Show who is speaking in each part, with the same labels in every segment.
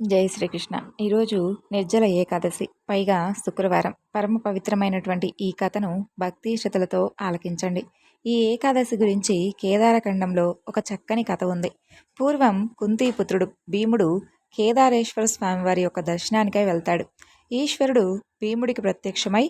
Speaker 1: జై శ్రీకృష్ణ. ఈరోజు నిర్జల ఏకాదశి పైగా శుక్రవారం. పరమ పవిత్రమైనటువంటి ఈ కథను భక్తి ఆలకించండి. ఈ ఏకాదశి గురించి కేదారఖండంలో ఒక చక్కని కథ ఉంది. పూర్వం కుంతీపుత్రుడు భీముడు కేదారేశ్వర స్వామివారి యొక్క దర్శనానికై వెళ్తాడు. ఈశ్వరుడు భీముడికి ప్రత్యక్షమై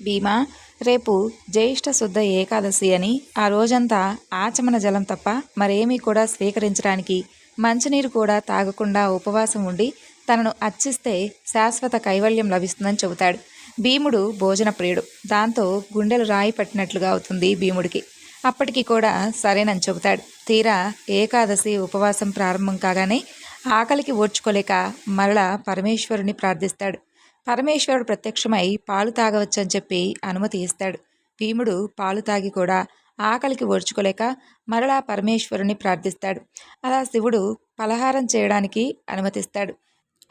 Speaker 1: భీమా రేపు జ్యేష్ఠ శుద్ధ ఏకాదశి అని ఆ రోజంతా ఆచమన జలం తప్ప మరేమీ కూడా స్వీకరించడానికి మంచినీరు కూడా తాగకుండా ఉపవాసం ఉండి తనను అర్చిస్తే శాశ్వత కైవల్యం లభిస్తుందని చెబుతాడు. భీముడు భోజన ప్రియుడు. దాంతో గుండెలు రాయి పట్టినట్లుగా అవుతుంది భీముడికి. అప్పటికి కూడా సరేనని చెబుతాడు. తీరా ఏకాదశి ఉపవాసం ప్రారంభం కాగానే ఆకలికి ఓర్చుకోలేక మరల పరమేశ్వరుని ప్రార్థిస్తాడు. పరమేశ్వరుడు ప్రత్యక్షమై పాలు తాగవచ్చని చెప్పి అనుమతి ఇస్తాడు. భీముడు పాలు తాగి కూడా ఆకలికి ఓర్చుకోలేక మరలా పరమేశ్వరుని ప్రార్థిస్తాడు. అలా శివుడు పలహారం చేయడానికి అనుమతిస్తాడు.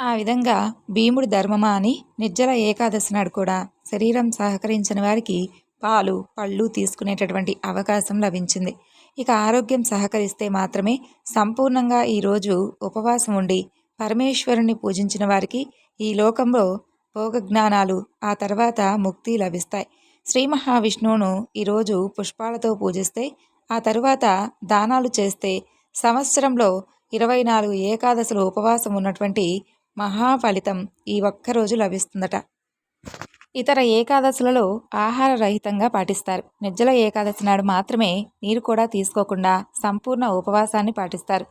Speaker 1: ఆ విధంగా భీముడి ధర్మమా అని నిర్జల ఏకాదశి నాడు కూడా శరీరం సహకరించిన వారికి పాలు పళ్ళు తీసుకునేటటువంటి అవకాశం లభించింది. ఇక ఆరోగ్యం సహకరిస్తే మాత్రమే సంపూర్ణంగా ఈరోజు ఉపవాసం ఉండి పరమేశ్వరుని పూజించిన వారికి ఈ లోకంలో భోగ జ్ఞానాలు ఆ తర్వాత ముక్తి లభిస్తాయి. శ్రీ మహావిష్ణువును ఈరోజు పుష్పాలతో పూజిస్తే ఆ తరువాత దానాలు చేస్తే సంవత్సరంలో ఇరవై నాలుగు ఏకాదశులు ఉపవాసం ఉన్నటువంటి మహా ఫలితం ఈ ఒక్కరోజు లభిస్తుందట. ఇతర ఏకాదశులలో ఆహార రహితంగా పాటిస్తారు. నిజ్జల ఏకాదశి నాడు మాత్రమే నీరు కూడా తీసుకోకుండా సంపూర్ణ ఉపవాసాన్ని పాటిస్తారు.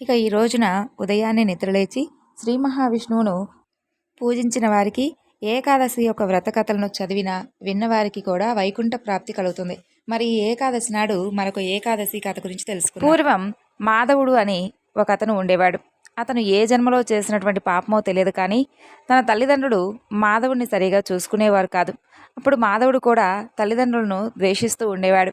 Speaker 1: ఇక ఈ రోజున ఉదయాన్నే నిద్రలేచి శ్రీ మహావిష్ణువును పూజించిన వారికి ఏకాదశి యొక్క వ్రత కథలను చదివిన విన్నవారికి కూడా వైకుంఠ ప్రాప్తి కలుగుతుంది. మరి ఈ ఏకాదశి నాడు మరొక ఏకాదశి కథ గురించి తెలుసుకుందాం. పూర్వం మాధవుడు అని ఒక అతను ఉండేవాడు. అతను ఏ జన్మలో చేసినటువంటి పాపమో తెలియదు కానీ తన తల్లిదండ్రులు మాధవుడిని సరిగా చూసుకునేవారు కాదు. అప్పుడు మాధవుడు కూడా తల్లిదండ్రులను ద్వేషిస్తూ ఉండేవాడు.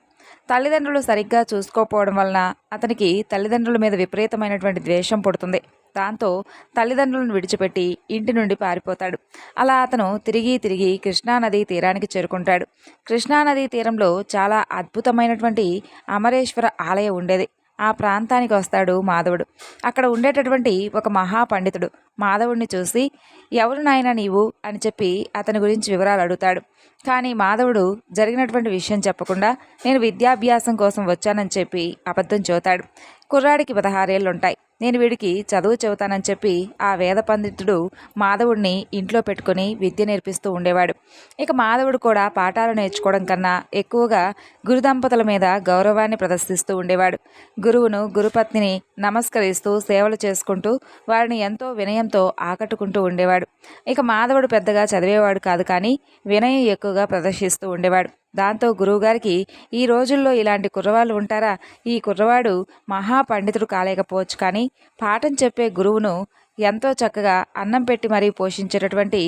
Speaker 1: తల్లిదండ్రులు సరిగ్గా చూసుకోకపోవడం వలన అతనికి తల్లిదండ్రుల మీద విపరీతమైనటువంటి ద్వేషం పుడుతుంది. దాంతో తల్లిదండ్రులను విడిచిపెట్టి ఇంటి నుండి పారిపోతాడు. అలా అతను తిరిగి తిరిగి కృష్ణానది తీరానికి చేరుకుంటాడు. కృష్ణానదీ తీరంలో చాలా అద్భుతమైనటువంటి అమరేశ్వర ఆలయం ఉండేది. ఆ ప్రాంతానికి వస్తాడు మాధవుడు. అక్కడ ఉండేటటువంటి ఒక మహాపండితుడు మాధవుడిని చూసి ఎవరు నాయన నీవు? అని చెప్పి అతని గురించి వివరాలు అడుగుతాడు. కానీ మాధవుడు జరిగినటువంటి విషయం చెప్పకుండా నేను విద్యాభ్యాసం కోసం వచ్చానని చెప్పి అబద్ధం చూతాడు. కుర్రాడికి పదహారేళ్ళు ఉంటాయి నేను వీడికి చదువు చెబుతానని చెప్పి ఆ వేద పండితుడు మాధవుడిని ఇంట్లో పెట్టుకుని విద్య నేర్పిస్తూ ఉండేవాడు. ఇక మాధవుడు కూడా పాఠాలు నేర్చుకోవడం కన్నా ఎక్కువగా గురుదంపతుల మీద గౌరవాన్ని ప్రదర్శిస్తూ ఉండేవాడు. గురువును గురుపత్నిని నమస్కరిస్తూ సేవలు చేసుకుంటూ వారిని ఎంతో వినయంతో ఆకట్టుకుంటూ ఉండేవాడు. ఇక మాధవుడు పెద్దగా చదివేవాడు కాదు కానీ వినయం ఎక్కువగా ప్రదర్శిస్తూ ఉండేవాడు. దాంతో గురువుగారికి ఈ రోజుల్లో ఇలాంటి కుర్రవాళ్ళు ఉంటారా? ఈ కుర్రవాడు మహాపండితుడు కాలేకపోవచ్చు కానీ పాఠం చెప్పే గురువును ఎంతో చక్కగా అన్నం పెట్టి మరీ పోషించేటటువంటి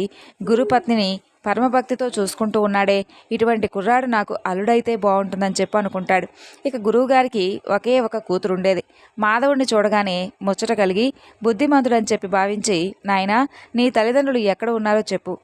Speaker 1: గురుపత్నిని పరమభక్తితో చూసుకుంటూ ఉన్నాడే. ఇటువంటి కుర్రాడు నాకు అల్లుడైతే బాగుంటుందని చెప్పి అనుకుంటాడు. ఇక గురువుగారికి ఒకే ఒక కూతురు ఉండేది మాధవుడిని చూడగానే ముచ్చట కలిగి బుద్ధిమంతుడని చెప్పి భావించి నాయనా నీ తల్లిదండ్రులు ఎక్కడ ఉన్నారో చెప్పు.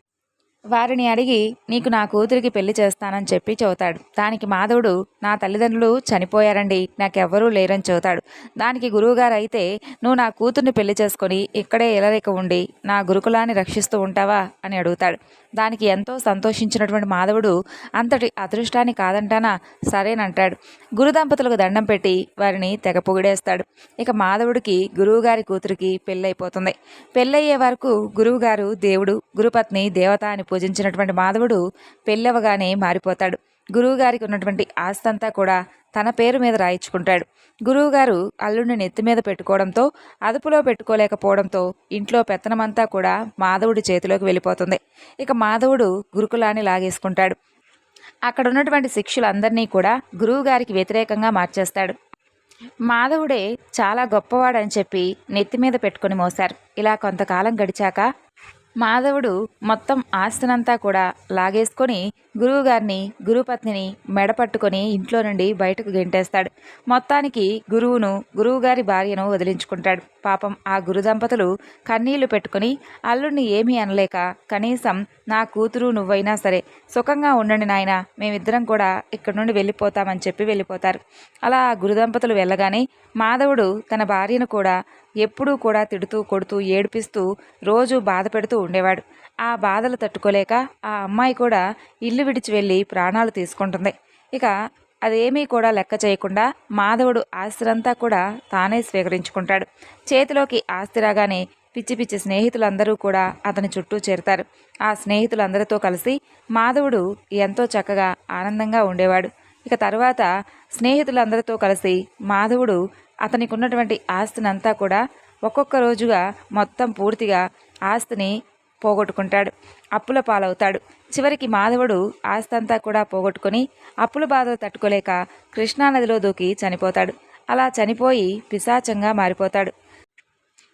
Speaker 1: వారిని అడిగి నీకు నా కూతురికి పెళ్ళి చేస్తానని చెప్పి చెబుతాడు. దానికి మాధవుడు నా తల్లిదండ్రులు చనిపోయారండి నాకెవ్వరూ లేరని చెబుతాడు. దానికి గురువుగారు అయితే నువ్వు నా కూతుర్ని పెళ్ళి చేసుకొని ఇక్కడే ఇలరిక ఉండి నా గురుకులాన్ని రక్షిస్తూ ఉంటావా? అని అడుగుతాడు. దానికి ఎంతో సంతోషించినటువంటి మాధవుడు అంతటి అదృష్టాన్ని కాదంటానా? సరేనంటాడు. గురు దంపతులకు దండం పెట్టి వారిని తెగ పొగిడేస్తాడు. ఇక మాధవుడికి గురువుగారి కూతురికి పెళ్ళైపోతుంది. పెళ్ళయ్యే వరకు గురువుగారు దేవుడు గురుపత్ని దేవత అని పూజించినటువంటి మాధవుడు పెళ్ళవగానే మారిపోతాడు. గురువుగారికి ఉన్నటువంటి ఆస్తంతా కూడా తన పేరు మీద రాయించుకుంటాడు. గురువుగారు అల్లుడిని నెత్తి మీద పెట్టుకోవడంతో అదుపులో పెట్టుకోలేకపోవడంతో ఇంట్లో పెత్తనమంతా కూడా మాధవుడి చేతిలోకి వెళ్ళిపోతుంది. ఇక మాధవుడు గురుకులాన్ని లాగేసుకుంటాడు. అక్కడ ఉన్నటువంటి శిక్షులందరినీ కూడా గురువుగారికి వ్యతిరేకంగా మార్చేస్తాడు. మాధవుడే చాలా గొప్పవాడని చెప్పి నెత్తి మీద పెట్టుకొని మోశారు. ఇలా కొంతకాలం గడిచాక మాధవుడు మొత్తం ఆస్తినంతా కూడా లాగేసుకొని గురువుగారిని గురుపత్నిని మెడపట్టుకొని ఇంట్లో నుండి బయటకు గెంటేస్తాడు. మొత్తానికి గురువును గురువుగారి భార్యను వదిలించుకుంటాడు. పాపం ఆ గురు దంపతులు కన్నీళ్ళు పెట్టుకుని అల్లుడిని ఏమీ అనలేక కనీసం నా కూతురు నువ్వైనా సరే సుఖంగా ఉండండి నాయన మేమిద్దరం కూడా ఇక్కడ నుండి వెళ్ళిపోతామని చెప్పి వెళ్ళిపోతారు. అలా ఆ గురు దంపతులు వెళ్ళగానే మాధవుడు తన భార్యను కూడా ఎప్పుడూ కూడా తిడుతూ కొడుతూ ఏడిపిస్తూ రోజు బాధ పెడుతూ ఉండేవాడు. ఆ బాధలు తట్టుకోలేక ఆ అమ్మాయి కూడా ఇల్లు విడిచి వెళ్ళి ప్రాణాలు తీసుకుంటుంది. ఇక అదేమీ కూడా లెక్క చేయకుండా మాధవుడు ఆస్తిరంతా కూడా తానే స్వీకరించుకుంటాడు. చేతిలోకి ఆస్తి రాగానే పిచ్చి పిచ్చి స్నేహితులందరూ కూడా అతని చుట్టూ చేరుతారు. ఆ స్నేహితులందరితో కలిసి మాధవుడు ఎంతో చక్కగా ఆనందంగా ఉండేవాడు. ఇక తరువాత స్నేహితులందరితో కలిసి మాధవుడు అతనికి ఉన్నటువంటి ఆస్తినంతా కూడా ఒక్కొక్క రోజుగా మొత్తం పూర్తిగా ఆస్తిని పోగొట్టుకుంటాడు. అప్పుల పాలవుతాడు. చివరికి మాధవుడు ఆస్తంతా కూడా పోగొట్టుకొని అప్పుల బాధలు తట్టుకోలేక కృష్ణానదిలో దూకి చనిపోతాడు. అలా చనిపోయి పిశాచంగా మారిపోతాడు.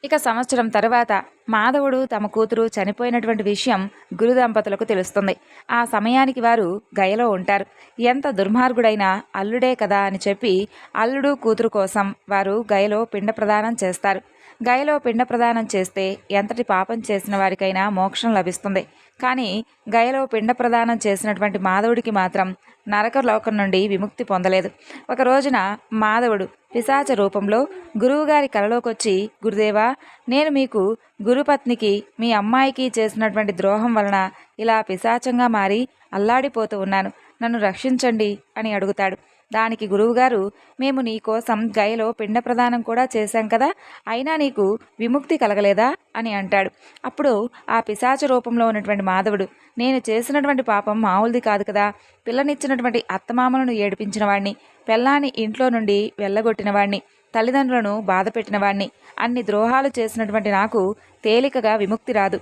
Speaker 1: ఇక సంవత్సరం తర్వాత మాధవుడు తమ కూతురు చనిపోయినటువంటి విషయం గురు దంపతులకు తెలుస్తుంది. ఆ సమయానికి వారు గయలో ఉంటారు. ఎంత దుర్మార్గుడైనా అల్లుడే కదా అని చెప్పి అల్లుడు కూతురు కోసం వారు గయలో పిండ ప్రదానం చేస్తారు. గయలో పిండ ప్రదానం చేస్తే ఎంతటి పాపం చేసిన వారికైనా మోక్షం లభిస్తుంది. కానీ గయలో పిండ ప్రదానం చేసినటువంటి మాధవుడికి మాత్రం నరక లోకం నుండి విముక్తి పొందలేదు. ఒక రోజున మాధవుడు పిశాచ రూపంలో గురువుగారి కలలోకొచ్చి గురుదేవా నేను మీకు గురుపత్నికి మీ అమ్మాయికి చేసినటువంటి ద్రోహం వలన ఇలా పిశాచంగా మారి అల్లాడిపోతూ ఉన్నాను. నన్ను రక్షించండి అని అడుగుతాడు. దానికి గురువుగారు మేము నీకోసం గయలో పిండ ప్రదానం కూడా చేశాం కదా అయినా నీకు విముక్తి కలగలేదా? అని అంటాడు. అప్పుడు ఆ పిశాచ రూపంలో ఉన్నటువంటి మాధవుడు నేను చేసినటువంటి పాపం మామూలుది కాదు కదా పిల్లనిచ్చినటువంటి అత్తమామలను ఏడిపించిన వాడిని పెళ్ళాన్ని ఇంట్లో నుండి వెళ్ళగొట్టిన వాడిని తల్లిదండ్రులను బాధ పెట్టిన వాడిని అన్ని ద్రోహాలు చేసినటువంటి నాకు తేలికగా విముక్తి రాదు.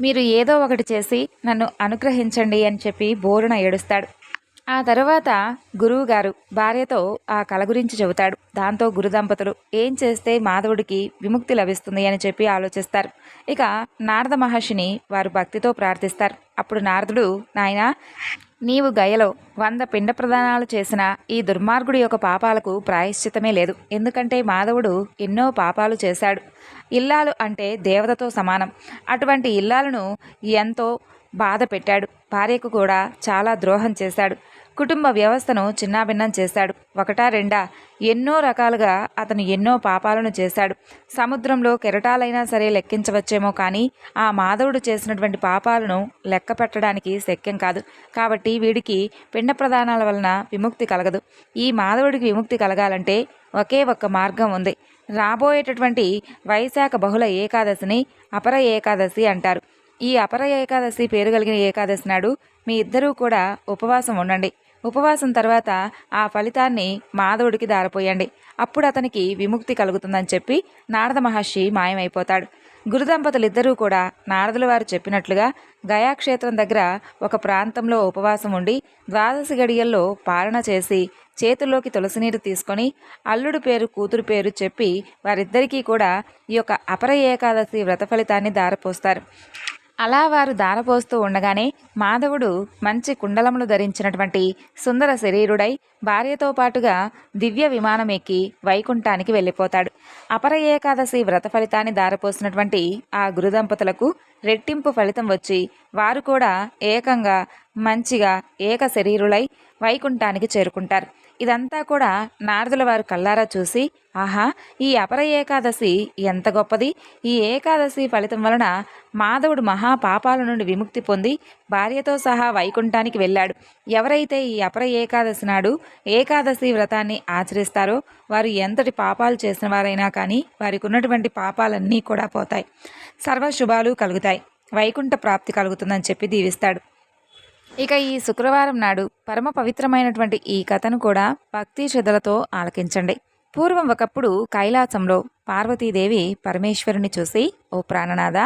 Speaker 1: మీరు ఏదో ఒకటి చేసి నన్ను అనుగ్రహించండి అని చెప్పి బోరున ఏడుస్తాడు. ఆ తర్వాత గురువు గారు భార్యతో ఆ కళ గురించి చెబుతాడు. దాంతో గురు దంపతులు ఏం చేస్తే మాధవుడికి విముక్తి లభిస్తుంది? అని చెప్పి ఆలోచిస్తారు. ఇక నారద మహర్షిని వారు భక్తితో ప్రార్థిస్తారు. అప్పుడు నారదుడు నాయన నీవు గయలో వంద పిండ ప్రదానాలు చేసిన ఈ దుర్మార్గుడి యొక్క పాపాలకు ప్రాయశ్చితమే లేదు. ఎందుకంటే మాధవుడు ఎన్నో పాపాలు చేశాడు. ఇల్లాలు అంటే దేవతతో సమానం. అటువంటి ఇల్లాలను ఎంతో బాధ పెట్టాడు భార్యకు కూడా చాలా ద్రోహం చేశాడు. కుటుంబ వ్యవస్థను చిన్నాభిన్నం చేశాడు. ఒకటా రెండా ఎన్నో రకాలుగా అతను ఎన్నో పాపాలను చేశాడు. సముద్రంలో కెరటాలైనా సరే లెక్కించవచ్చేమో కానీ ఆ మాధవుడు చేసినటువంటి పాపాలను లెక్క పెట్టడానికి శక్యం కాదు. కాబట్టి వీడికి పిండ ప్రదానాల వలన విముక్తి కలగదు. ఈ మాధవుడికి విముక్తి కలగాలంటే ఒకే ఒక్క మార్గం ఉంది. రాబోయేటటువంటి వైశాఖ బహుళ ఏకాదశిని అపర ఏకాదశి అంటారు. ఈ అపర ఏకాదశి పేరు కలిగిన ఏకాదశి నాడు మీ ఇద్దరూ కూడా ఉపవాసం ఉండండి. ఉపవాసం తర్వాత ఆ ఫలితాన్ని మాధవుడికి దారపోయండి. అప్పుడు అతనికి విముక్తి కలుగుతుందని చెప్పి నారద మహర్షి మాయమైపోతాడు. గురుదంపతులిద్దరూ కూడా నారదుల వారు చెప్పినట్లుగా గయాక్షేత్రం దగ్గర ఒక ప్రాంతంలో ఉపవాసం ఉండి ద్వాదశి గడియల్లో పాలన చేసి చేతుల్లోకి తులసినీరు తీసుకొని అల్లుడు పేరు కూతురు పేరు చెప్పి వారిద్దరికీ కూడా ఈ యొక్క అపర ఏకాదశి వ్రత ఫలితాన్ని దారపోస్తారు. అలా వారు దారపోస్తూ ఉండగానే మాధవుడు మంచి కుండలములు ధరించినటువంటి సుందర శరీరుడై భార్యతో పాటుగా దివ్య విమానం ఎక్కి వైకుంఠానికి వెళ్ళిపోతాడు. అపర ఏకాదశి వ్రత ఫలితాన్ని దారపోసినటువంటి ఆ గురుదంపతులకు రెట్టింపు ఫలితం వచ్చి వారు కూడా ఏకంగా మంచిగా ఏక శరీరులై వైకుంఠానికి చేరుకుంటారు. ఇదంతా కూడా నారదుల వారు కల్లారా చూసి ఆహా ఈ అపర ఏకాదశి ఎంత గొప్పది. ఈ ఏకాదశి ఫలితం వలన మాధవుడు మహాపాపాల నుండి విముక్తి పొంది భార్యతో సహా వైకుంఠానికి వెళ్ళాడు. ఎవరైతే ఈ అపర ఏకాదశి నాడు ఏకాదశి వ్రతాన్ని ఆచరిస్తారో వారు ఎంతటి పాపాలు చేసిన వారైనా కానీ వారికి ఉన్నటువంటి పాపాలన్నీ కూడా పోతాయి. సర్వశుభాలు కలుగుతాయి. వైకుంఠ ప్రాప్తి కలుగుతుందని చెప్పి దీవిస్తాడు. ఇక ఈ శుక్రవారం నాడు పరమ పవిత్రమైనటువంటి ఈ కథను కూడా భక్తి శ్రద్ధలతో ఆలకించండి. పూర్వం ఒకప్పుడు కైలాసంలో పార్వతీదేవి పరమేశ్వరుని చూసి ఓ ప్రాణనాథ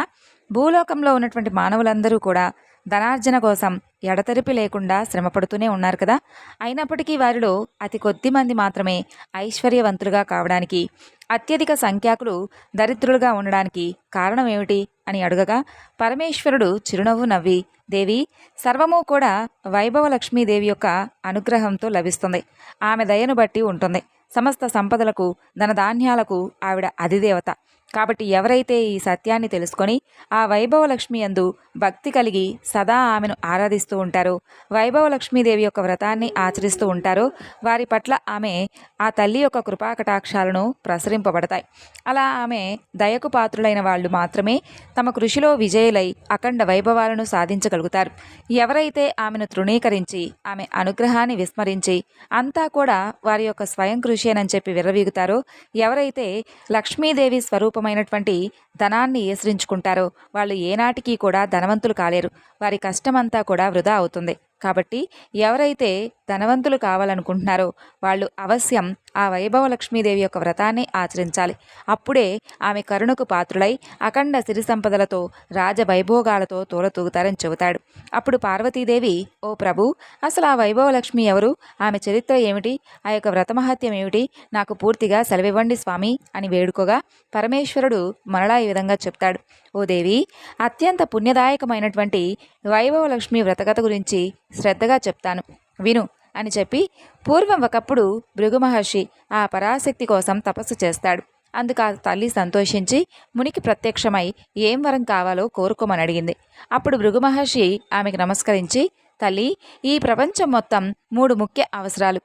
Speaker 1: భూలోకంలో ఉన్నటువంటి మానవులందరూ కూడా ధనార్జన కోసం ఎడతెరిపి లేకుండా శ్రమపడుతూనే ఉన్నారు కదా. అయినప్పటికీ వారిలో అతి కొద్ది మంది మాత్రమే ఐశ్వర్యవంతులుగా కావడానికి అత్యధిక సంఖ్యాకులు దరిద్రులుగా ఉండడానికి కారణం ఏమిటి అని అడగగా పరమేశ్వరుడు చిరునవ్వు నవ్వి దేవి సర్వము కూడా వైభవ లక్ష్మీదేవి యొక్క అనుగ్రహంతో లభిస్తుంది. ఆమె దయను బట్టి ఉంటుంది. సమస్త సంపదలకు ధనధాన్యాలకు ఆవిడ అధిదేవత. కాబట్టి ఎవరైతే ఈ సత్యాన్ని తెలుసుకొని ఆ వైభవలక్ష్మి అందు యందు భక్తి కలిగి సదా ఆమెను ఆరాధిస్తూ ఉంటారో వైభవ లక్ష్మీదేవి యొక్క వ్రతాన్ని ఆచరిస్తూ ఉంటారో వారి పట్ల ఆమె ఆ తల్లి యొక్క కృపాకటాక్షాలను ప్రసరింపబడతాయి. అలా ఆమె దయకు పాత్రులైన వాళ్ళు మాత్రమే తమ కృషిలో విజయులై అఖండ వైభవాలను సాధించగలుగుతారు. ఎవరైతే ఆమెను తృణీకరించి ఆమె అనుగ్రహాన్ని విస్మరించి అంతా కూడా వారి యొక్క స్వయం కృషి అని చెప్పి విర్రవీగుతారో ఎవరైతే లక్ష్మీదేవి రూపమైనటువంటి ధనాన్ని ఏసరించుకుంటారో వాళ్ళు ఏనాటికి కూడా ధనవంతులు కాలేరు. వారి కష్టమంతా కూడా వృధా అవుతుంది. కాబట్టి ఎవరైతే ధనవంతులు కావాలనుకుంటున్నారో వాళ్ళు అవశ్యం ఆ వైభవ లక్ష్మీదేవి యొక్క వ్రతాన్ని ఆచరించాలి. అప్పుడే ఆమె కరుణకు పాత్రులై అఖండ సిరి సంపదలతో రాజవైభోగాలతో తూరతూగుతారని చెబుతాడు. అప్పుడు పార్వతీదేవి ఓ ప్రభు అసలు ఆ వైభవ లక్ష్మి ఎవరు? ఆమె చరిత్ర ఏమిటి? ఆ యొక్క వ్రతమహత్యం ఏమిటి? నాకు పూర్తిగా సెలవివ్వండి స్వామి అని వేడుకోగా పరమేశ్వరుడు మరలా ఈ విధంగా చెప్తాడు. ఓ దేవి అత్యంత పుణ్యదాయకమైనటువంటి వైభవ లక్ష్మి వ్రతకథ గురించి శ్రద్ధగా చెప్తాను. విను అని చెప్పి పూర్వం ఒకప్పుడు భృగు మహర్షి ఆ పరాశక్తి కోసం తపస్సు చేస్తాడు. అందుకు ఆ తల్లి సంతోషించి మునికి ప్రత్యక్షమై ఏం వరం కావాలో కోరుకోమని అడిగింది. అప్పుడు భృగు మహర్షి ఆమెకు నమస్కరించి తల్లి ఈ ప్రపంచం మొత్తం మూడు ముఖ్య అవసరాలు.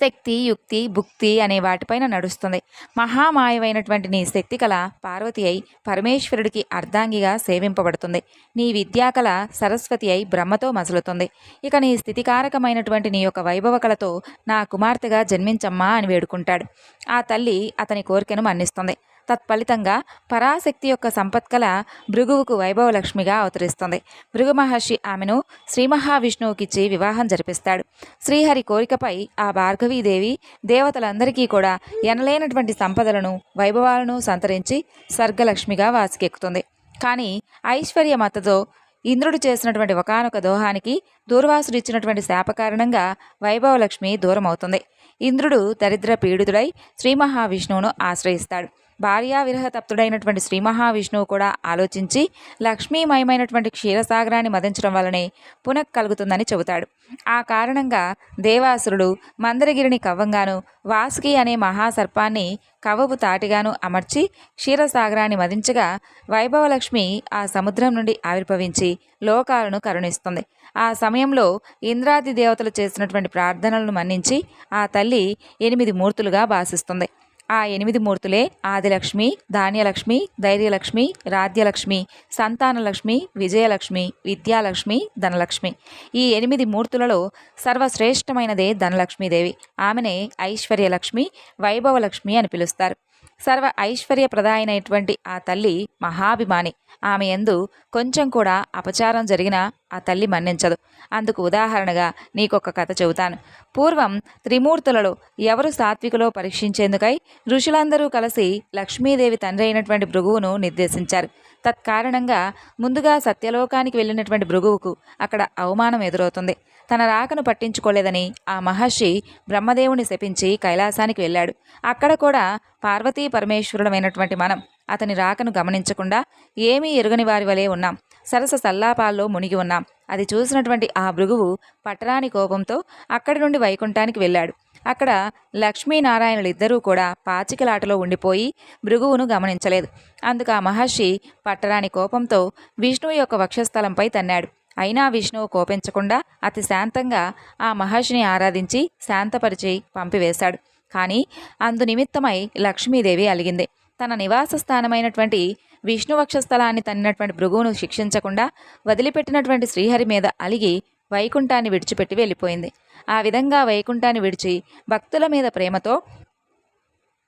Speaker 1: శక్తి యుక్తి భుక్తి అనే వాటిపైన నడుస్తుంది. మహామాయమైనటువంటి నీ శక్తి కళ పార్వతి అయి పరమేశ్వరుడికి అర్ధాంగిగా సేవింపబడుతుంది. నీ విద్యాకళ సరస్వతి అయి బ్రహ్మతో మసలుతుంది. ఇక నీ స్థితికారకమైనటువంటి నీ యొక్క వైభవ కళతో నా కుమార్తెగా జన్మించమ్మా అని వేడుకుంటాడు. ఆ తల్లి అతని కోరికను మన్నిస్తుంది. తత్ఫలితంగా పరాశక్తి యొక్క సంపత్కల భృగువుకు వైభవలక్ష్మిగా అవతరిస్తుంది. భృగు మహర్షి ఆమెను శ్రీ మహావిష్ణువుకిచ్చి వివాహం జరిపిస్తాడు. శ్రీహరి కోరికపై ఆ భార్గవీదేవి దేవతలందరికీ కూడా ఎనలేనటువంటి సంపదలను వైభవాలను సంతరించి స్వర్గలక్ష్మిగా వాసికెక్కుతుంది. కానీ ఐశ్వర్య మతతో ఇంద్రుడు చేసినటువంటి ఒకనొక దోహానికి దూర్వాసుడు ఇచ్చినటువంటి శాప కారణంగా వైభవలక్ష్మి దూరమవుతుంది. ఇంద్రుడు దరిద్ర పీడితుడై శ్రీ మహావిష్ణువును ఆశ్రయిస్తాడు. తప్తుడైనటువంటి శ్రీ మహావిష్ణువు కూడా ఆలోచించి లక్ష్మీమయమైనటువంటి క్షీరసాగరాన్ని మదించడం వలనే పునః కలుగుతుందని చెబుతాడు. ఆ కారణంగా దేవాసురుడు మందరగిరిని కవ్వంగాను వాసుకి అనే మహాసర్పాన్ని కవ్వపు తాటిగాను అమర్చి క్షీరసాగరాన్ని మదించగా వైభవలక్ష్మి ఆ సముద్రం నుండి ఆవిర్భవించి లోకాలను కరుణిస్తుంది. ఆ సమయంలో ఇంద్రాది దేవతలు చేసినటువంటి ప్రార్థనలను మన్నించి ఆ తల్లి ఎనిమిది మూర్తులుగా భాసిస్తుంది. ఆ ఎనిమిది మూర్తులే ఆదిలక్ష్మి ధాన్యలక్ష్మి ధైర్యలక్ష్మి రాధ్యలక్ష్మి సంతానలక్ష్మి విజయలక్ష్మి విద్యాలక్ష్మి ధనలక్ష్మి. ఈ ఎనిమిది మూర్తులలో సర్వశ్రేష్టమైనదే ధనలక్ష్మీదేవి. ఆమెనే ఐశ్వర్యలక్ష్మి వైభవలక్ష్మి అని పిలుస్తారు. సర్వ ఐశ్వర్యప్రదాయనైనటువంటి ఆ తల్లి మహాభిమాని. ఆమె ఎందు కొంచెం కూడా అపచారం జరిగినా ఆ తల్లి మన్నించదు. అందుకు ఉదాహరణగా నీకొక కథ చెబుతాను. పూర్వం త్రిమూర్తులలో ఎవరు సాత్వికులో పరీక్షించేందుకై ఋషులందరూ కలిసి లక్ష్మీదేవి తండ్రి అయినటువంటి భృగువును నిర్దేశించారు. తత్కారణంగా ముందుగా సత్యలోకానికి వెళ్ళినటువంటి భృగువుకు అక్కడ అవమానం ఎదురవుతుంది. తన రాకను పట్టించుకోలేదని ఆ మహర్షి బ్రహ్మదేవుని శపించి కైలాసానికి వెళ్ళాడు. అక్కడ కూడా పార్వతీ పరమేశ్వరుడమైనటువంటి మనం అతని రాకను గమనించకుండా ఏమీ ఎరుగని వారి వలె ఉన్నాం. సరస సల్లాపాల్లో మునిగి ఉన్నాం. అది చూసినటువంటి ఆ భృగువు పట్టరాని కోపంతో అక్కడి నుండి వైకుంఠానికి వెళ్ళాడు. అక్కడ లక్ష్మీనారాయణులిద్దరూ కూడా పాచికలాటలో ఉండిపోయి భృగువును గమనించలేదు. అందుకు ఆ మహర్షి పట్టరాని కోపంతో విష్ణువు యొక్క వక్షస్థలంపై తన్నాడు. అయినా విష్ణువు కోపించకుండా అతి శాంతంగా ఆ మహర్షిని ఆరాధించి శాంతపరిచి పంపివేశాడు. కానీ అందు నిమిత్తమై లక్ష్మీదేవి అలిగింది. తన నివాస స్థానమైనటువంటి విష్ణు వక్షస్థలాన్ని తన్నినటువంటి భృగువును శిక్షించకుండా వదిలిపెట్టినటువంటి శ్రీహరి మీద అలిగి వైకుంఠాన్ని విడిచిపెట్టి వెళ్ళిపోయింది. ఆ విధంగా వైకుంఠాన్ని విడిచి భక్తుల మీద ప్రేమతో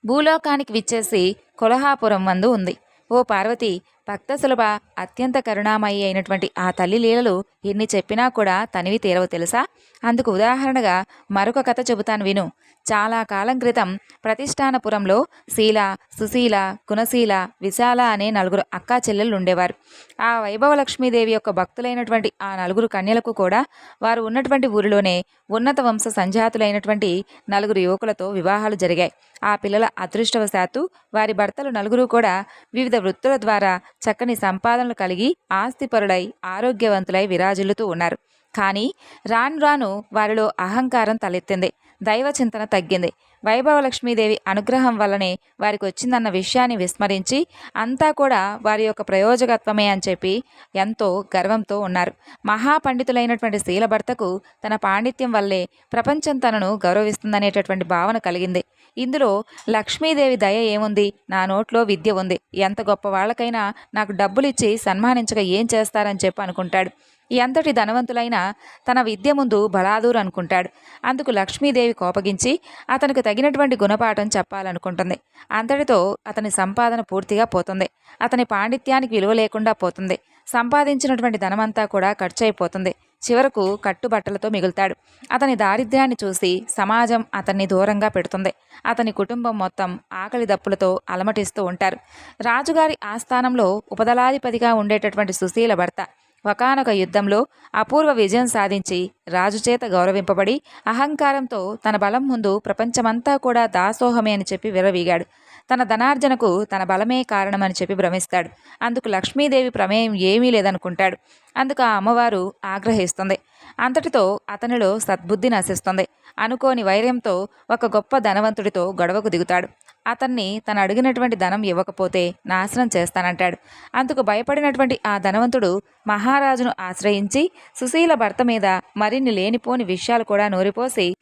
Speaker 1: భూలోకానికి విచ్చేసి కొలహాపురం మందు ఉంది. ఓ పార్వతి భక్త సులభ అత్యంత కరుణామయి అయినటువంటి ఆ తల్లి లీలలు ఎన్ని చెప్పినా కూడా తనివి తీరవు తెలుసా? అందుకు ఉదాహరణగా మరొక కథ చెబుతాను విను. చాలా కాలం క్రితం ప్రతిష్టానపురంలో శీల సుశీల గుణశీల విశాల అనే నలుగురు అక్కా చెల్లెళ్ళు ఉండేవారు. ఆ వైభవ లక్ష్మీదేవి యొక్క భక్తులైనటువంటి ఆ నలుగురు కన్యలకు కూడా వారు ఉన్నటువంటి ఊరిలోనే ఉన్నత వంశ సంజాతులైనటువంటి నలుగురు యువకులతో వివాహాలు జరిగాయి. ఆ పిల్లల అదృష్టవశాత్తు వారి భర్తలు నలుగురు కూడా వివిధ వృత్తుల ద్వారా చక్కని సంపాదనలు కలిగి ఆస్తిపరులై ఆరోగ్యవంతులై విరాజిల్లుతూ ఉన్నారు. కానీ రాను రాను వారిలో అహంకారం తలెత్తింది. దైవ చింతన తగ్గింది. వైభవ లక్ష్మీదేవి అనుగ్రహం వల్లనే వారికి వచ్చిందన్న విషయాన్ని విస్మరించి అంతా కూడా వారి యొక్క ప్రయోజకత్వమే అని చెప్పి ఎంతో గర్వంతో ఉన్నారు. మహాపండితులైనటువంటి శీలభర్తకు తన పాండిత్యం వల్లే ప్రపంచం తనను గౌరవిస్తుందనేటటువంటి భావన కలిగింది. ఇందులో లక్ష్మీదేవి దయ ఏముంది? నా నోట్లో విద్య ఉంది. ఎంత గొప్ప వాళ్ళకైనా నాకు డబ్బులిచ్చి సన్మానించక ఏం చేస్తారని చెప్పి అనుకుంటాడు. ఎంతటి ధనవంతులైనా తన విద్య ముందు బలాదూరు అనుకుంటాడు. అందుకు లక్ష్మీదేవి కోపగించి అతనికి తగినటువంటి గుణపాఠం చెప్పాలనుకుంటుంది. అంతటితో అతని సంపాదన పూర్తిగా పోతుంది. అతని పాండిత్యానికి విలువ లేకుండా పోతుంది. సంపాదించినటువంటి ధనమంతా కూడా ఖర్చు అయిపోతుంది చివరకు కట్టుబట్టలతో మిగులుతాడు. అతని దారిద్ర్యాన్ని చూసి సమాజం అతన్ని దూరంగా పెడుతుంది. అతని కుటుంబం మొత్తం ఆకలి దప్పులతో అలమటిస్తూ ఉంటారు. రాజుగారి ఆస్థానంలో ఉపదలాధిపతిగా ఉండేటటువంటి సుశీల భర్త ఒకనొక యుద్ధంలో అపూర్వ విజయం సాధించి రాజు చేత గౌరవింపబడి అహంకారంతో తన బలం ముందు ప్రపంచమంతా కూడా దాసోహమే అని చెప్పి విరవీగాడు తన ధనార్జనకు తన బలమే కారణమని చెప్పి భ్రమిస్తాడు. అందుకు లక్ష్మీదేవి ప్రమేయం ఏమీ లేదనుకుంటాడు. అందుకు ఆ అమ్మవారు ఆగ్రహిస్తుంది. అంతటితో అతనిలో సద్బుద్ధి నశిస్తుంది. అనుకోని వైర్యంతో ఒక గొప్ప ధనవంతుడితో గొడవకు దిగుతాడు. అతన్ని తను అడిగినటువంటి ధనం ఇవ్వకపోతే నాశనం చేస్తానంటాడు. అందుకు భయపడినటువంటి ఆ ధనవంతుడు మహారాజును ఆశ్రయించి సుశీల భర్త మీద మరిన్ని లేనిపోని విషయాలు కూడా నూరిపోసి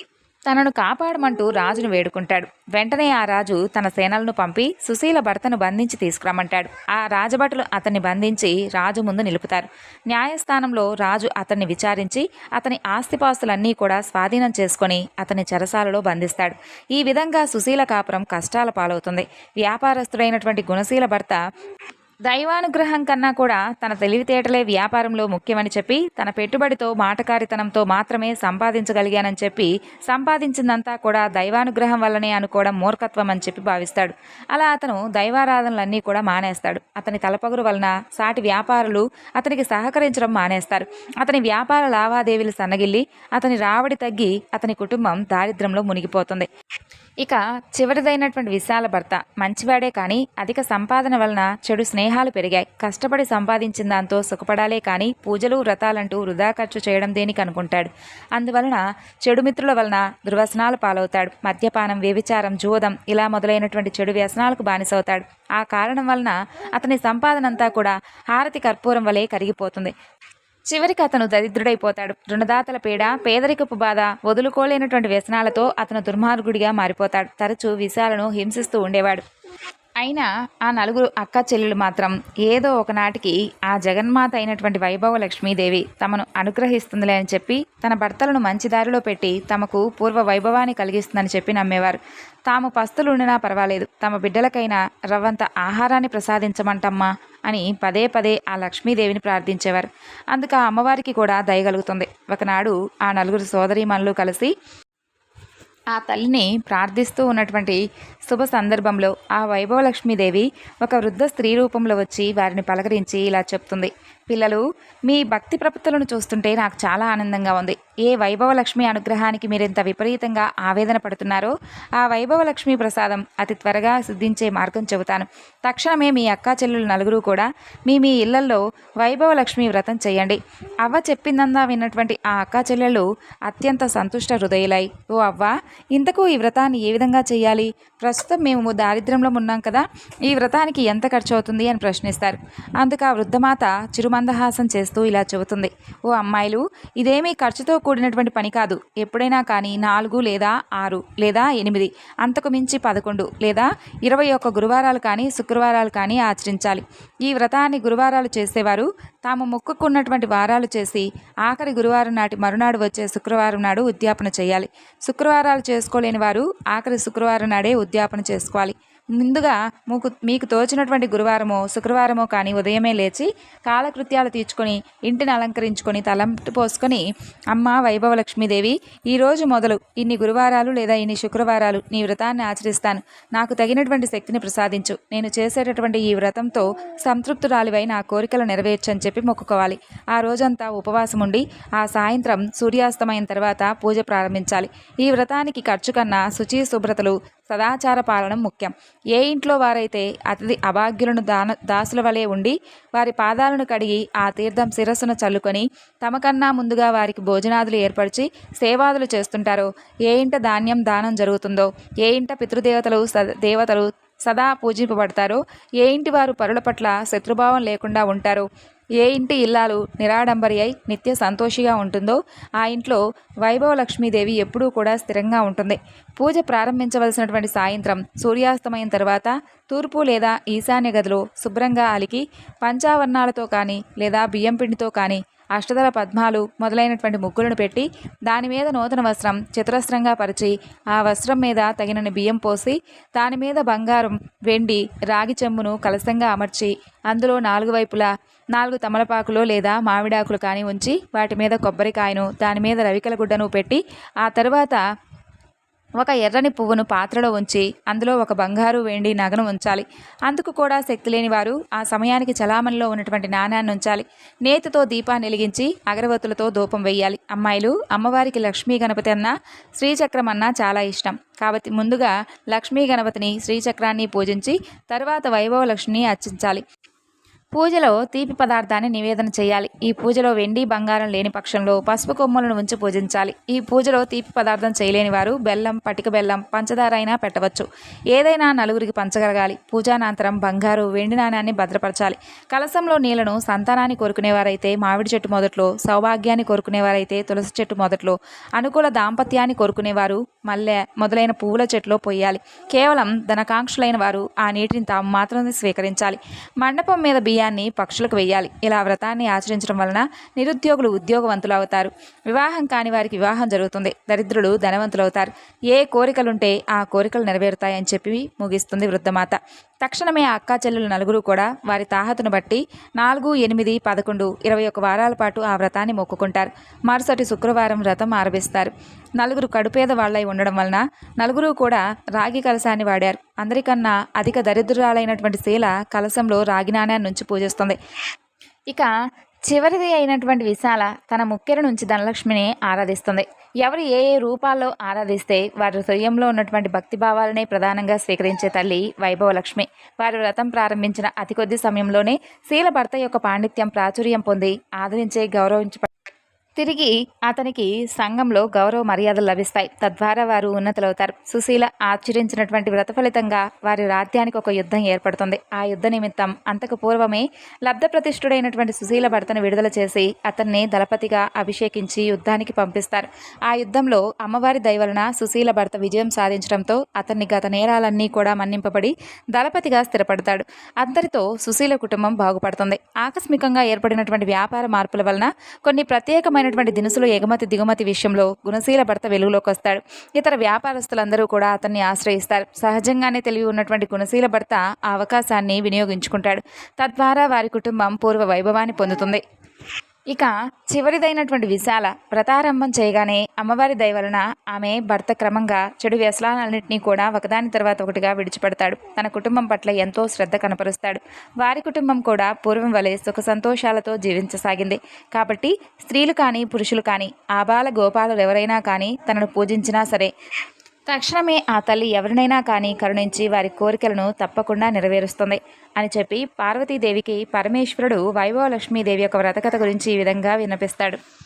Speaker 1: తనను కాపాడమంటూ రాజును వేడుకుంటాడు. వెంటనే ఆ రాజు తన సేనలను పంపి సుశీల భర్తను బంధించి తీసుకురమ్మంటాడు. ఆ రాజభటులు అతన్ని బంధించి రాజు ముందు నిలుపుతారు. న్యాయస్థానంలో రాజు అతన్ని విచారించి అతని ఆస్తిపాస్తులన్నీ కూడా స్వాధీనం చేసుకొని అతని చెరసాలలో బంధిస్తాడు. ఈ విధంగా సుశీల కాపురం కష్టాల పాలవుతుంది. వ్యాపారస్తుడైనటువంటి గుణశీల భర్త దైవానుగ్రహం కన్నా కూడా తన తెలివితేటలే వ్యాపారంలో ముఖ్యమని చెప్పి తన పెట్టుబడితో మాటకారితనంతో మాత్రమే సంపాదించగలిగానని చెప్పి సంపాదించిందంతా కూడా దైవానుగ్రహం వల్లనే అనుకోవడం మూర్ఖత్వం అని చెప్పి భావిస్తాడు. అలా అతను దైవారాధనలన్నీ కూడా మానేస్తాడు. అతని తలపగురు వలన సాటి వ్యాపారులు అతనికి సహకరించడం మానేస్తారు. అతని వ్యాపార లావాదేవీలు సన్నగిల్లి అతని రావడి తగ్గి అతని కుటుంబం దారిద్రంలో మునిగిపోతుంది. ఇక చివరిదైనటువంటి విశాల భర్త మంచివాడే కానీ అధిక సంపాదన వలన చెడు స్నేహాలు పెరిగాయి. కష్టపడి సంపాదించిన దాంతో సుఖపడాలే కానీ పూజలు వ్రతాలంటూ వృధా ఖర్చు చేయడం దేనికి అనుకుంటాడు? అందువలన చెడు మిత్రుల వలన దుర్వ్యసనాలు పాలవుతాడు. మద్యపానం వ్యభిచారం జూదం ఇలా మొదలైనటువంటి చెడు వ్యసనాలకు బానిసవుతాడు. ఆ కారణం వలన అతని సంపాదనంతా కూడా హారతి కర్పూరం వలె కరిగిపోతుంది. చివరికి అతను దరిద్రుడైపోతాడు. రుణదాతల పీడ పేదరికపు బాధ వదులుకోలేనటువంటి వ్యసనాలతో అతను దుర్మార్గుడిగా మారిపోతాడు. తరచూ విషయాలను హింసిస్తూ ఉండేవాడు. అయినా ఆ నలుగురు అక్క చెల్లెలు మాత్రం ఏదో ఒకనాటికి ఆ జగన్మాత అయినటువంటి వైభవ లక్ష్మీదేవి తమను అనుగ్రహిస్తుందిలే అని చెప్పి తన భర్తలను మంచి దారిలో పెట్టి తమకు పూర్వ వైభవాన్ని కలిగిస్తుందని చెప్పి నమ్మేవారు. తాము పస్తులు ఉండినా పర్వాలేదు. తమ బిడ్డలకైనా రవ్వంత ఆహారాన్ని ప్రసాదించమంటమ్మా అని పదే పదే ఆ లక్ష్మీదేవిని ప్రార్థించేవారు. అందుకు ఆ అమ్మవారికి కూడా దయగలుగుతుంది. ఒకనాడు ఆ నలుగురు సోదరీమణులు కలిసి ఆ తల్లిని ప్రార్థిస్తూ ఉన్నటువంటి శుభ సందర్భంలో ఆ వైభవలక్ష్మీదేవి ఒక వృద్ధ స్త్రీ రూపంలో వచ్చి వారిని పలకరించి ఇలా చెప్తుంది. పిల్లలు మీ భక్తి ప్రపత్తులను చూస్తుంటే నాకు చాలా ఆనందంగా ఉంది. ఏ వైభవలక్ష్మి అనుగ్రహానికి మీరెంత విపరీతంగా ఆవేదన పడుతున్నారో ఆ వైభవలక్ష్మి ప్రసాదం అతి త్వరగా సిద్ధించే మార్గం చెబుతాను. తక్షణమే మీ అక్కా చెల్లెలు నలుగురు కూడా మీ మీ ఇళ్ళల్లో వైభవలక్ష్మి వ్రతం చేయండి. అవ్వ చెప్పిందందా విన్నటువంటి ఆ అక్కా చెల్లెళ్ళు అత్యంత సంతుష్ట హృదయులై ఓ అవ్వ ఇంతకు ఈ వ్రతాన్ని ఏ విధంగా చేయాలి? ప్రస్తుతం మేము దారిద్ర్యంలో ఉన్నాం కదా ఈ వ్రతానికి ఎంత ఖర్చు అవుతుంది అని ప్రశ్నిస్తారు. అందుకు ఆ వృద్ధమాత చిరుమ మందహాసం చేస్తూ ఇలా చెబుతుంది. ఓ అమ్మాయిలు ఇదేమీ ఖర్చుతో కూడినటువంటి పని కాదు. ఎప్పుడైనా కానీ నాలుగు లేదా ఆరు లేదా ఎనిమిది అంతకు మించి పదకొండు లేదా ఇరవై ఒక్క గురువారాలు కానీ శుక్రవారాలు కానీ ఆచరించాలి. ఈ వ్రతాన్ని గురువారాలు చేసేవారు. తాము మొక్కుకున్నటువంటి వారాలు చేసి ఆఖరి గురువారం నాటి మరునాడు వచ్చే శుక్రవారం నాడు ఉద్యాపన చేయాలి. శుక్రవారాలు చేసుకోలేని వారు ఆఖరి శుక్రవారం నాడే ఉద్యాపన చేసుకోవాలి. ముందుగా మీకు మీకు తోచినటువంటి గురువారమో శుక్రవారమో కానీ ఉదయమే లేచి కాలకృత్యాలు తీర్చుకొని ఇంటిని అలంకరించుకొని తలంటు పోసుకొని అమ్మ వైభవ లక్ష్మీదేవి ఈరోజు మొదలు ఇన్ని గురువారాలు లేదా ఇన్ని శుక్రవారాలు నీ వ్రతాన్ని ఆచరిస్తాను. నాకు తగినటువంటి శక్తిని ప్రసాదించు. నేను చేసేటటువంటి ఈ వ్రతంతో సంతృప్తురాలివై నా కోరికలు నెరవేర్చని చెప్పి మొక్కుకోవాలి. ఆ రోజంతా ఉపవాసం ఉండి ఆ సాయంత్రం సూర్యాస్తమైన తర్వాత పూజ ప్రారంభించాలి. ఈ వ్రతానికి ఖర్చు కన్నా శుచి శుభ్రతలు సదాచార పాలనం ముఖ్యం. ఏ ఇంట్లో వారైతే అతిథి అభాగ్యులను దాన దాసుల వలె ఉండి వారి పాదాలను కడిగి ఆ తీర్థం శిరస్సును చల్లుకొని తమకన్నా ముందుగా వారికి భోజనాదులు ఏర్పరిచి సేవాదులు చేస్తుంటారో ఏ ఇంట ధాన్యం దానం జరుగుతుందో ఏ ఇంట పితృదేవతలు స- దేవతలు సదా పూజింపబడతారో ఏ ఇంటి వారు పరుల పట్ల శత్రుభావం లేకుండా ఉంటారో ఏ ఇంటి ఇల్లాలు నిరాడంబరి అయి నిత్య సంతోషిగా ఉంటుందో ఆ ఇంట్లో వైభవ లక్ష్మీదేవి ఎప్పుడూ కూడా స్థిరంగా ఉంటుంది. పూజ ప్రారంభించవలసినటువంటి సాయంత్రం సూర్యాస్తమయం తర్వాత తూర్పు లేదా ఈశాన్య గదిలో శుభ్రంగా అలికి పంచావర్ణాలతో కానీ లేదా బియ్యం పిండితో కానీ అష్టదల పద్మాలు మొదలైనటువంటి ముగ్గులను పెట్టి దాని మీద నూతన వస్త్రం చతురస్రంగా పరిచి ఆ వస్త్రం మీద తగినన్ని బియ్యం పోసి దాని మీద బంగారం వెండి రాగి చెమ్మును కలసంగా అమర్చి అందులో నాలుగు వైపులా నాలుగు తమలపాకులు లేదా మామిడాకులు కానీ ఉంచి వాటి మీద కొబ్బరికాయను దాని మీద రవికల గుడ్డను పెట్టి ఆ తర్వాత ఒక ఎర్రని పువ్వును పాత్రలో ఉంచి అందులో ఒక బంగారు వెండి నగను ఉంచాలి. అందుకు కూడా శక్తి లేని వారు ఆ సమయానికి చలామణిలో ఉన్నటువంటి నాణ్యాన్ని ఉంచాలి. నేతితో దీపాన్ని వెలిగించి అగరవత్తులతో ధూపం వేయాలి అమ్మాయిలు అమ్మవారికి లక్ష్మీ గణపతి అన్న శ్రీచక్రం అన్నా చాలా ఇష్టం. కాబట్టి ముందుగా లక్ష్మీ గణపతిని శ్రీచక్రాన్ని పూజించి తర్వాత వైభవ లక్ష్మిని అర్చించాలి. పూజలో తీపి పదార్థాన్ని నివేదన చేయాలి. ఈ పూజలో వెండి బంగారం లేని పక్షంలో పసుపు కొమ్ములను ఉంచి పూజించాలి. ఈ పూజలో తీపి పదార్థం చేయలేని వారు బెల్లం పటిక బెల్లం పంచదార అయినా పెట్టవచ్చు. ఏదైనా నలుగురికి పంచగలగాలి. పూజానంతరం బంగారు వెండి నాణ్యాన్ని భద్రపరచాలి. కలసంలో నీళ్ళను సంతానాన్ని కోరుకునేవారైతే మామిడి చెట్టు మొదట్లో సౌభాగ్యాన్ని కోరుకునేవారైతే తులసి చెట్టు మొదట్లో అనుకూల దాంపత్యాన్ని కోరుకునేవారు మల్లె మొదలైన పువ్వుల చెట్లో పొయ్యాలి. కేవలం ధనకాంక్షలైన వారు ఆ నీటిని తాము మాత్రమే స్వీకరించాలి. మండపం మీద బియ్యం బియ్యాన్ని పక్షులకు వెయ్యాలి ఇలా వ్రతాన్ని ఆచరించడం వలన నిరుద్యోగులు ఉద్యోగవంతులు అవుతారు వివాహం కాని వారికి వివాహం జరుగుతుంది. దరిద్రులు ధనవంతులవుతారు. ఏ కోరికలుంటే ఆ కోరికలు నెరవేరుతాయని చెప్పి ముగిస్తుంది వృద్ధమాత. తక్షణమే ఆ అక్కా చెల్లెలు నలుగురు కూడా వారి తాహతును బట్టి నాలుగు ఎనిమిది పదకొండు ఇరవై ఒక వారాల పాటు ఆ వ్రతాన్ని మొక్కుకుంటారు. మరుసటి శుక్రవారం వ్రతం ఆరంభిస్తారు నలుగురు కడుపేద వాళ్ళై ఉండడం వలన నలుగురు కూడా రాగి కలశాన్ని వాడారు. అందరికన్నా అధిక దరిద్రురాలైనటువంటి శీల కలశంలో రాగి నాణ్యాన్ని నుంచి పూజిస్తుంది. ఇక చివరిది అయినటువంటి విశాల తన ముక్కెర నుంచి ధనలక్ష్మిని ఆరాధిస్తుంది. ఎవరు ఏ ఏ రూపాల్లో ఆరాధిస్తే వారి హృదయంలో ఉన్నటువంటి భక్తి భావాలనే ప్రధానంగా స్వీకరించే తల్లి వైభవలక్ష్మి. వారి వ్రతం ప్రారంభించిన అతి కొద్ది సమయంలోనే శీల భర్త యొక్క పాండిత్యం ప్రాచుర్యం పొంది ఆదరించే గౌరవించ తిరిగి అతనికి సంఘంలో గౌరవ మర్యాదలు లభిస్తాయి. తద్వారా వారు ఉన్నతులవుతారు. సుశీల ఆచరించినటువంటి వ్రత ఫలితంగా వారి రాజ్యానికి ఒక యుద్ధం ఏర్పడుతుంది. ఆ యుద్ధ నిమిత్తం అంతకు పూర్వమే లబ్ధప్రతిష్ఠుడైనటువంటి సుశీల భర్తను విడుదల చేసి అతన్ని దళపతిగా అభిషేకించి యుద్ధానికి పంపిస్తారు. ఆ యుద్ధంలో అమ్మవారి దయవలన సుశీల భర్త విజయం సాధించడంతో అతన్ని గత నేరాలన్నీ కూడా మన్నింపబడి దళపతిగా స్థిరపడతాడు. అందరితో సుశీల కుటుంబం బాగుపడుతుంది. ఆకస్మికంగా ఏర్పడినటువంటి వ్యాపార మార్పుల వలన కొన్ని ప్రత్యేకమైన ముఖ్యమైనటువంటి దినుసులు ఎగుమతి దిగుమతి విషయంలో గుణశీల భర్త వెలుగులోకి వస్తాడు. ఇతర వ్యాపారస్తులందరూ కూడా అతన్ని ఆశ్రయిస్తారు. సహజంగానే తెలివి ఉన్నటువంటి గుణశీల భర్త ఆ అవకాశాన్ని వినియోగించుకుంటాడు. తద్వారా వారి కుటుంబం పూర్వ వైభవాన్ని పొందుతుంది. ఇక చివరిదైనటువంటి విశాల వ్రతారంభం చేయగానే అమ్మవారి దయ వలన ఆమె భర్త క్రమంగా చెడు వ్యసనాలన్నింటినీ కూడా ఒకదాని తర్వాత ఒకటిగా విడిచిపెడతాడు. తన కుటుంబం పట్ల ఎంతో శ్రద్ధ కనపరుస్తాడు. వారి కుటుంబం కూడా పూర్వం వలె సుఖ సంతోషాలతో జీవించసాగింది. కాబట్టి స్త్రీలు కానీ పురుషులు కానీ ఆబాల గోపాలు ఎవరైనా కానీ తనను పూజించినా సరే తక్షణమే ఆ తల్లి ఎవరినైనా కానీ కరుణించి వారి కోరికలను తప్పకుండా నెరవేరుస్తుంది అని చెప్పి పార్వతీదేవికి పరమేశ్వరుడు వైభవలక్ష్మీదేవి యొక్క వ్రతకథ గురించి ఈ విధంగా విన్నపిస్తాడు.